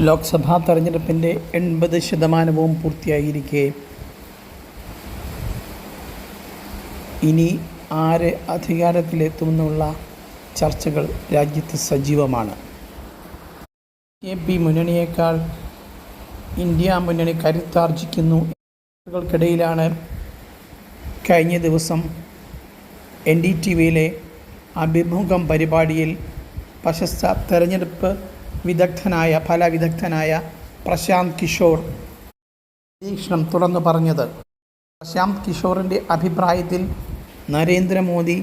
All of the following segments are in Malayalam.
ലോക്സഭാ തെരഞ്ഞെടുപ്പിന്റെ എൺപത് ശതമാനവും പൂർത്തിയായിരിക്കെ. ഇനി ആര് അധികാരത്തിലെത്തുമെന്നുള്ള ചർച്ചകൾ രാജ്യത്ത് സജീവമാണ്. എ പി മുന്നണിയേക്കാൾ ഇന്ത്യ മുന്നണി കരുത്താർജിക്കുന്നു ൾക്കിടയിലാണ് കഴിഞ്ഞ ദിവസം എൻ ഡി ടി വിയിലെ അഭിമുഖം പരിപാടിയിൽ പ്രശസ്ത തെരഞ്ഞെടുപ്പ് വിദഗ്ധനായ ഫലവിദഗ്ധനായ പ്രശാന്ത് കിഷോർ. നിരീക്ഷണം തുറന്നു പറഞ്ഞത് പ്രശാന്ത് കിഷോറിന്റെ അഭിപ്രായത്തിൽ നരേന്ദ്രമോദി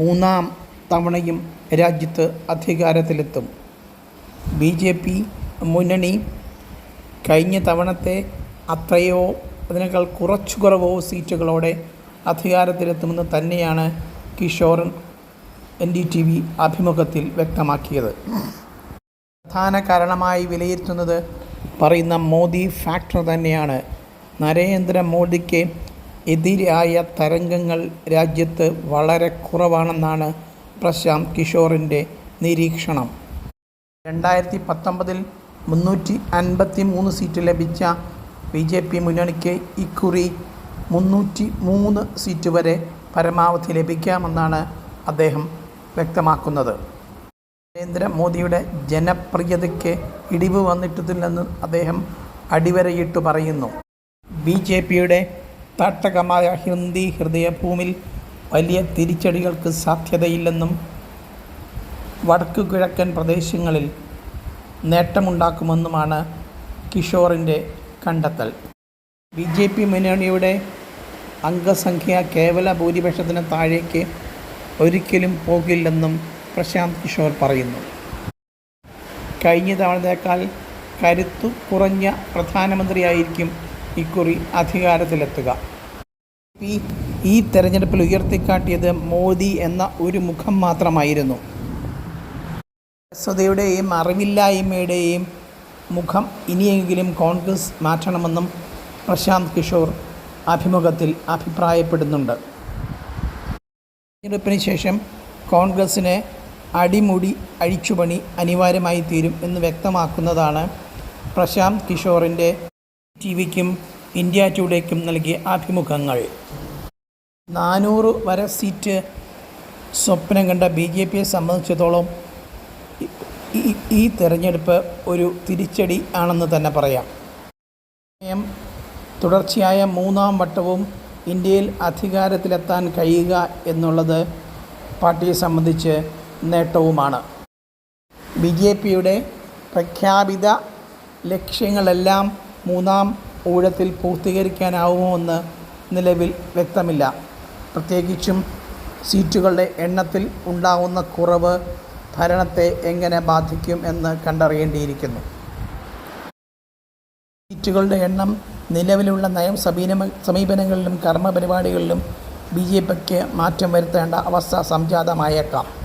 മൂന്നാം തവണയും രാജ്യത്ത് അധികാരത്തിലെത്തും. ബി ജെ പി മുന്നണി കഴിഞ്ഞ തവണത്തെ അത്രയോ അതിനേക്കാൾ കുറച്ചു കുറവോ സീറ്റുകളോടെ അധികാരത്തിലെത്തുമെന്ന് തന്നെയാണ് Kishor N D T V അഭിമുഖത്തിൽ വ്യക്തമാക്കിയത്. പ്രധാന കാരണമായി വിലയിരുത്തുന്നത് പറയുന്ന മോദി ഫാക്ടർ തന്നെയാണ്. നരേന്ദ്ര മോദിക്ക് എതിരായ തരംഗങ്ങൾ രാജ്യത്ത് വളരെ കുറവാണെന്നാണ് പ്രശാന്ത് കിഷോറിന്റെ നിരീക്ഷണം. രണ്ടായിരത്തി പത്തൊമ്പതിൽ മുന്നൂറ്റി അൻപത്തി മൂന്ന് സീറ്റ് ലഭിച്ച ബി ജെ പി മുന്നണിക്ക് ഇക്കുറി മുന്നൂറ്റി മൂന്ന് സീറ്റ് വരെ പരമാവധി ലഭിക്കാമെന്നാണ് അദ്ദേഹം വ്യക്തമാക്കുന്നത്. നരേന്ദ്രമോദിയുടെ ജനപ്രിയതയ്ക്ക് ഇടിവ് വന്നിട്ടില്ലെന്ന് അദ്ദേഹം അടിവരയിട്ട് പറയുന്നു. ബി ജെ പിയുടെ താട്ടകമായ ഹിന്ദി ഹൃദയഭൂമിൽ വലിയ തിരിച്ചടികൾക്ക് സാധ്യതയില്ലെന്നും വടക്കു കിഴക്കൻ പ്രദേശങ്ങളിൽ നേട്ടമുണ്ടാക്കുമെന്നുമാണ് കിഷോറിന്റെ കണ്ടെത്തൽ. ബി ജെ പി മുന്നണിയുടെ അംഗസംഖ്യ കേവല ഭൂരിപക്ഷത്തിന് താഴേക്ക് ഒരിക്കലും പോകില്ലെന്നും പ്രശാന്ത് കിഷോർ പറയുന്നു. കഴിഞ്ഞ തവണത്തേക്കാൾ കരുത്തു കുറഞ്ഞ പ്രധാനമന്ത്രിയായിരിക്കും ഇക്കുറി അധികാരത്തിലെത്തുക. ഈ തെരഞ്ഞെടുപ്പിൽ ഉയർത്തിക്കാട്ടിയത് മോദി എന്ന ഒരു മുഖം മാത്രമായിരുന്നു. സ്വതയുടെയും അറിവില്ലായ്മയുടെയും മുഖം ഇനിയെങ്കിലും കോൺഗ്രസ് മാറ്റണമെന്നും പ്രശാന്ത് കിഷോർ അഭിമുഖത്തിൽ അഭിപ്രായപ്പെടുന്നുണ്ട്. തെരഞ്ഞെടുപ്പിന് ശേഷം കോൺഗ്രസ്സിന് അടിമുടി അഴിച്ചുപണി അനിവാര്യമായി തീരും എന്ന് വ്യക്തമാക്കുന്നതാണ് പ്രശാന്ത് കിഷോറിന്റെ ടി വിക്കും ഇന്ത്യ ടുഡേക്കും നൽകിയ അഭിമുഖങ്ങൾ. നാനൂറ് വരെ സീറ്റ് സ്വപ്നം കണ്ട ബി ജെ പിയെ സംബന്ധിച്ചിടത്തോളം ഈ തെരഞ്ഞെടുപ്പ് ഒരു തിരിച്ചടി ആണെന്ന് തന്നെ പറയാം. തുടർച്ചയായ മൂന്നാം വട്ടവും ഇന്ത്യയിൽ അധികാരത്തിലെത്താൻ കഴിയുക എന്നുള്ളത് പാർട്ടിയെ സംബന്ധിച്ച് നേട്ടവുമാണ്. ബി ജെ പിയുടെ പ്രഖ്യാപിത ലക്ഷ്യങ്ങളെല്ലാം മൂന്നാം ഊഴത്തിൽ പൂർത്തീകരിക്കാനാവുമോ എന്ന് നിലവിൽ വ്യക്തമില്ല. പ്രത്യേകിച്ചും സീറ്റുകളുടെ എണ്ണത്തിൽ ഉണ്ടാകുന്ന കുറവ് ഭരണത്തെ എങ്ങനെ ബാധിക്കും എന്ന് കണ്ടറിയേണ്ടിയിരിക്കുന്നു. സീറ്റുകളുടെ എണ്ണം നിലവിലുള്ള നയം സമീപ സമീപനങ്ങളിലും കർമ്മപരിപാടികളിലും ബി ജെ പിക്ക് മാറ്റം വരുത്തേണ്ട അവസ്ഥ സംജാതമായേക്കാം.